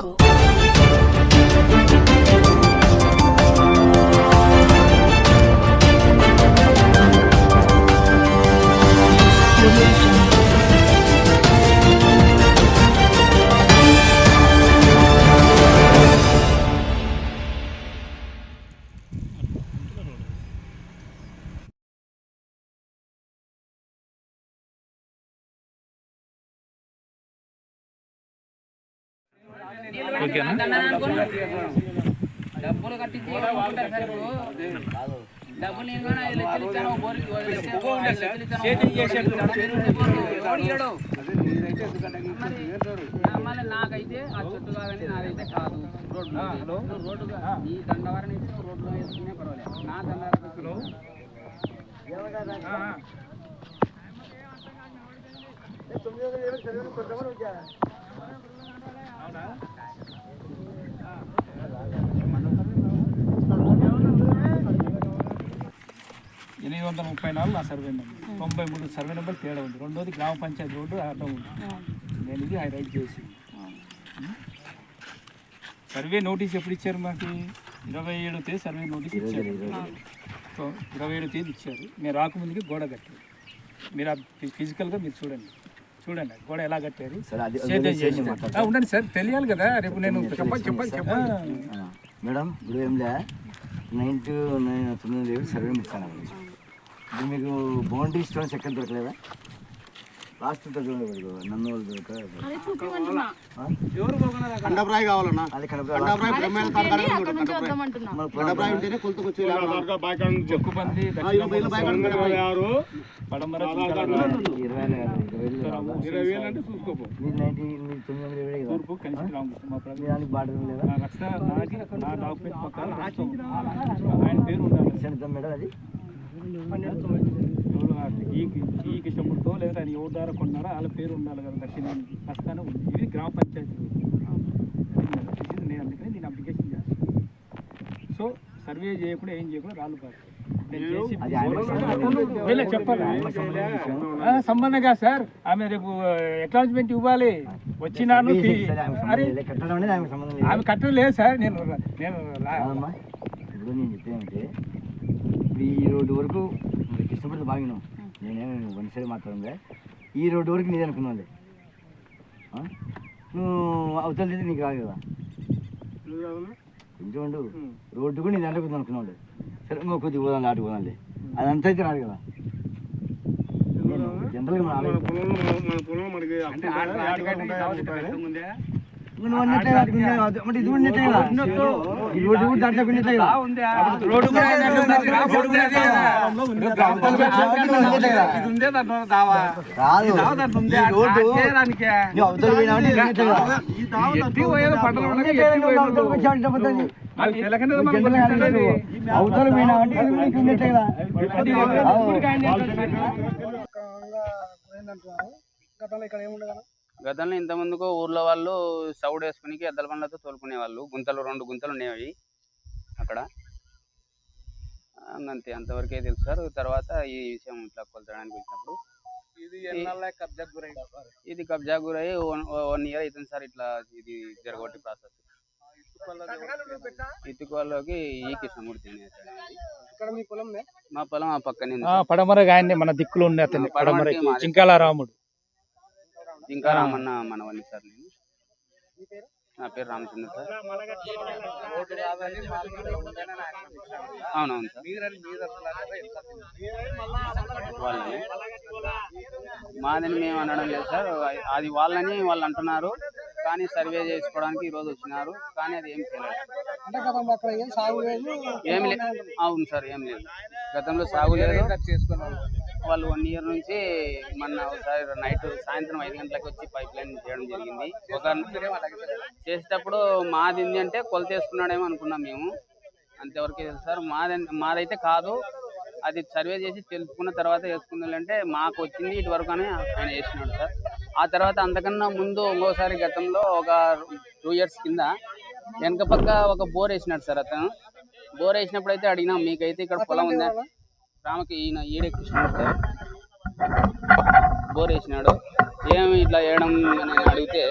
jungle. ఇయ్యడు. మరి నా- మళ్ళీ నాకైతే ఆ చెట్టు కాదని నాదైతే కాదు. రోడ్డు రోడ్డు నీ దండవారని ఇచ్చి నువ్వు రోడ్లో వేసుకునే పర్వాలేదు. నా దండవారం ఎనిమిది వందల ముప్పై నాలుగు నా సర్వే నెంబర్ తొంభై మూడు సర్వే నెంబర్ తేడా ఉంది. రెండోది గ్రామ పంచాయతీ రోడ్డు అడ్డం ఉంది. నేను ఇది హైలైట్ చేసి. సర్వే నోటీస్ ఎప్పుడు ఇచ్చారు మాకు? ఇరవై ఏడు తేదీ సర్వే నోటీస్ ఇచ్చారు. సో ఇరవై ఏడు తేదీ ఇచ్చారు. నేను రాకముందుకి గోడ కట్టారు. మీరు ఫిజికల్గా మీరు చూడండి. చూడండి గోడ ఎలా కట్టారు? ఉండండి సార్ తెలియాలి కదా. రేపు నేను చెప్పండి చెప్పండి చెప్పండి. ఆ, మేడం ఇప్పుడు ఏం లే నైన్ టు నైన్ తొమ్మిది సర్వే ముట్టాను ఇప్పుడు మీకు బౌండరీ స్టోన్స్ ఎక్కడ దొరకలేదా? లాస్ట్ నన్ను కండపరాయి కావాలన్నా. అది కండపరాయి కండపరాయి ఉంటేనే కొలుతుకొచ్చి ఇరవై వేలు అంటే చూసుకోపో. ఆయన పేరు ఉండాలి. మేడం అది? ఈ కిషన్తో లేదా ఆయన ఎవరు ద్వారా కొన్నారో వాళ్ళ పేరు ఉండాలి కదా దక్షిణ ప్రస్థానం ఉంది. ఇది గ్రామ పంచాయతీ నేను అందుకని నేను అప్లికేషన్ చేస్తాను. సో సర్వే చేయకుండా ఏం చేయకుండా రాళ్ళు చెప్పాలి? సంబంధించిన ఆ, సంబంధంగా సార్ ఆమె రేపు ఎక్నాలజ్మెంట్ ఇవ్వాలి. వచ్చినాను అరే సంబంధం సంబంధం ఆమె కట్టడం లేదు సార్ నేను నేను ఇప్పుడు నేను ఇప్పుడు ఈ రోడ్డు వరకు కృష్ణపడి బాగినాం నేనేం వన్ సైడ్ మాట్లాడిందే ఈ రోడ్డు వరకు నీది అనుకున్నాను నువ్వు అవతల నీకు రాదు కదా. కొంచెం ఉండు. రోడ్డు కూడా నీ దాంట్లో అనుకున్నాడు సరే ఇంకో కొద్దిగా పోదాం ఆటు పోదాంలే అదంతా అయితే రాదు కదా. జనరల్గా మన ఆలోచన అంటే ఉన్నట్టే కదా అవతల. అవతల. అవతల. గతంలో ఇక్కడ ఏముండదు గతంలో ఇంత ముందుకు ఊర్లో వాళ్ళు సౌడ్ వేసుకుని ఎద్దల బండ్లతో తోలుకునే వాళ్ళు గుంతలు రెండు గుంతలు ఉండేవి అక్కడ. అంతే అంతవరకే తెలుసు సార్. తర్వాత ఈ విషయం ఇట్లా కొలతడానికి వచ్చినప్పుడు. ఇది కబ్జా గురయ్యి వన్ ఇయర్ అవుతుంది సార్ ఇట్లా ఇది జరగొట్టి ప్రాసెస్. ఇటుకల్లోకి ఈ కృష్ణమూర్తి అతను మీ పొలం ఆ పక్కనే పడమర గాయన్ని మన దిక్కులు ఉండే అతన్ని ఆ, పడమరకి. జింకాల రాముడు. ఇంకా రామన్న మనవల్లి సార్ నేను. నా పేరు రామచంద్ర సార్. అవునవును సార్. వాళ్ళని. మాదని మేము అనడం లేదు సార్. అది వాళ్ళని వాళ్ళు అంటున్నారు. కానీ సర్వే చేసుకోవడానికి ఈ రోజు వచ్చినారు. కానీ అది ఏం చేయలేదు. అంటే గతంలో అక్కడ ఏం సాగు లేదు. ఏం లేదు అవును సార్ ఏం లేదు. గతంలో సాగు లేదు. వాళ్ళు వన్ ఇయర్ నుంచి మొన్న ఒకసారి నైట్ సాయంత్రం ఐదు గంటలకు వచ్చి పైప్ లైన్ చేయడం జరిగింది. ఒక చేసేటప్పుడు మాది అంటే కొలత వేసుకున్నాడేమో అనుకున్నాం మేము. అంతవరకు సార్. మాది మాదైతే కాదు. అది సర్వే చేసి తెలుసుకున్న తర్వాత వేసుకుందంటే అంటే మాకు వచ్చింది ఇటు వరకు అని ఆయన వేసినాడు సార్. ఆ తర్వాత అంతకన్నా ముందు ఇంకోసారి గతంలో ఒక టూ ఇయర్స్ కింద వెనక పక్క ఒక బోర్ వేసినాడు సార్ అతను. బోర్ వేసినప్పుడు అయితే అడిగినాం మీకైతే ఇక్కడ పొలం ఉందా? రామకి ఈయన ఈడే కృష్ణుడు సార్ బోర్ వేసినాడు. ఏమి ఇట్లా వేయడం అని అడిగితే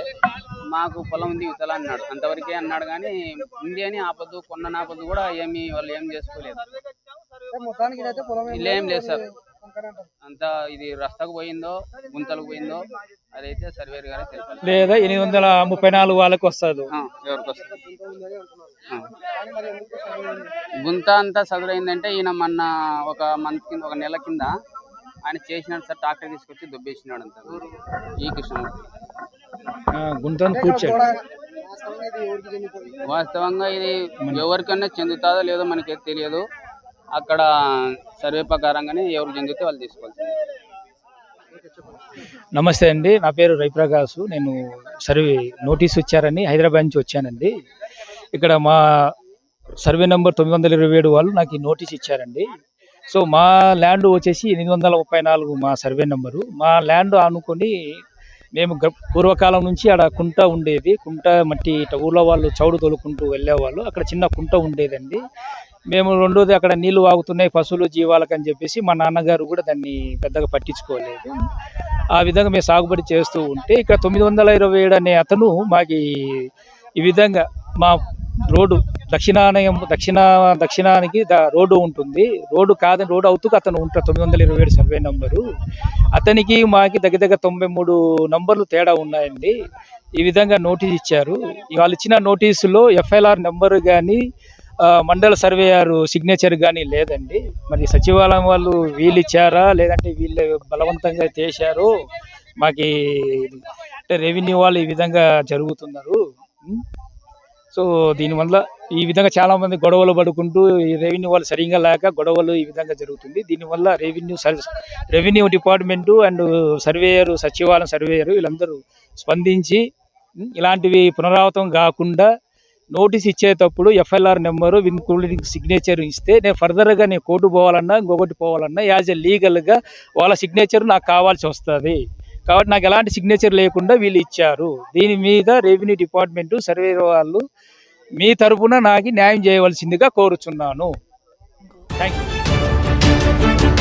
మాకు పొలం ఉంది ఇవతల అన్నాడు. అంతవరకే అన్నాడు కానీ ఉంది అని ఆపద్దు కొన్న ఆపద్దు కూడా ఏమి వాళ్ళు ఏం చేసుకోలేదు. ఏం లేదు సార్. అంతా ఇది రస్తాకు పోయిందో గుంతలకు పోయిందో అదైతే సర్వేర్ గారే తెలిపారు లేదా ఎనిమిది వందల ముప్పై నాలుగు వాళ్ళకి వస్తుంది. ఎవరికి వస్తుంది. గుంత అంతా చదురైందంటే ఈయన మొన్న ఒక మంత్ కింద ఒక నెల కింద ఆయన చేసినాడు సార్ ట్రాక్టర్ తీసుకొచ్చి దుబ్బేసినాడు అంత. ఈ కృష్ణమూర్తి. గుంతను కూర్చోడు. వాస్తవంగా ఇది ఎవరికైనా చెందుతుందో లేదో మనకి తెలియదు. అక్కడ సర్వే ప్రకారంగానే ఎవరు చెందితే వాళ్ళు తీసుకోవాల్సింది. నమస్తే అండి నా పేరు రవిప్రకాష్ నేను సర్వే నోటీస్ ఇచ్చారని హైదరాబాద్ నుంచి వచ్చానండి. ఇక్కడ మా సర్వే నెంబర్ తొమ్మిది వందల ఇరవై ఏడు వాళ్ళు నాకు ఈ నోటీస్ ఇచ్చారండి. సో మా ల్యాండ్ వచ్చేసి ఎనిమిది వందల ముప్పై నాలుగు మా సర్వే నెంబరు. మా ల్యాండ్ ఆనుకొని మేము పూర్వకాలం నుంచి ఆడ కుంట ఉండేది. కుంట మట్టి ఇట్ట ఊర్లో వాళ్ళు చౌడు తోలుకుంటూ వెళ్ళేవాళ్ళు. అక్కడ చిన్న కుంట ఉండేదండి. మేము రెండోది అక్కడ నీళ్ళు వాగుతున్నాయి పశువులు జీవాలకు అని చెప్పేసి మా నాన్నగారు కూడా దాన్ని పెద్దగా పట్టించుకోలేదు. ఆ విధంగా మేము సాగుబడి చేస్తూ ఉంటే ఇక్కడ తొమ్మిది వందల ఇరవై ఏడు అనే అతను మాకు ఈ- విధంగా మా రోడ్డు దక్షిణానయం దక్షిణ దక్షిణానికి రోడ్డు ఉంటుంది. రోడ్డు కాదని రోడ్డు అవుతూ అతను ఉంటాడు తొమ్మిది వందల ఇరవై ఏడు సర్వే నంబరు. అతనికి మాకి దగ్గర దగ్గర తొంభై మూడు నంబర్లు తేడా ఉన్నాయండి. ఈ విధంగా నోటీస్ ఇచ్చారు. వాళ్ళు ఇచ్చిన నోటీసులో ఎఫ్ఐఆర్ నెంబర్ కానీ మండల సర్వేయర్ సిగ్నేచర్ కానీ లేదండి. మరి సచివాలయం వాళ్ళు వీళ్ళు ఇచ్చారా లేదంటే వీళ్ళు బలవంతంగా చేశారో? మాకి అంటే రెవెన్యూ వాళ్ళు ఈ విధంగా జరుగుతున్నారు. సో దీనివల్ల ఈ విధంగా చాలా మంది గొడవలు పడుకుంటూ ఈ రెవెన్యూ వాళ్ళు సరిగా లేక గొడవలు ఈ విధంగా జరుగుతుంది. దీనివల్ల revenue service revenue department and surveyor సచివాలయం సర్వేయరు వీళ్ళందరూ స్పందించి ఇలాంటివి పునరావృతం కాకుండా నోటీస్ ఇచ్చేటప్పుడు ఎఫ్ఐఆర్ నెంబరు ఇన్క్లూడింగ్ సిగ్నేచర్ ఇస్తే నేను ఫర్దర్గా నేను కోర్టు పోవాలన్నా ఇంకొకటి పోవాలన్నా యాజ్ ఎ లీగల్గా వాళ్ళ సిగ్నేచర్ నాకు కావాల్సి వస్తుంది. కాబట్టి నాకు ఎలాంటి సిగ్నేచర్ లేకుండా వీళ్ళు ఇచ్చారు. దీని మీద రెవెన్యూ డిపార్ట్మెంట్ సర్వే వాళ్ళు మీ తరపున నాకు న్యాయం చేయవలసిందిగా కోరుచున్నాను. Thank you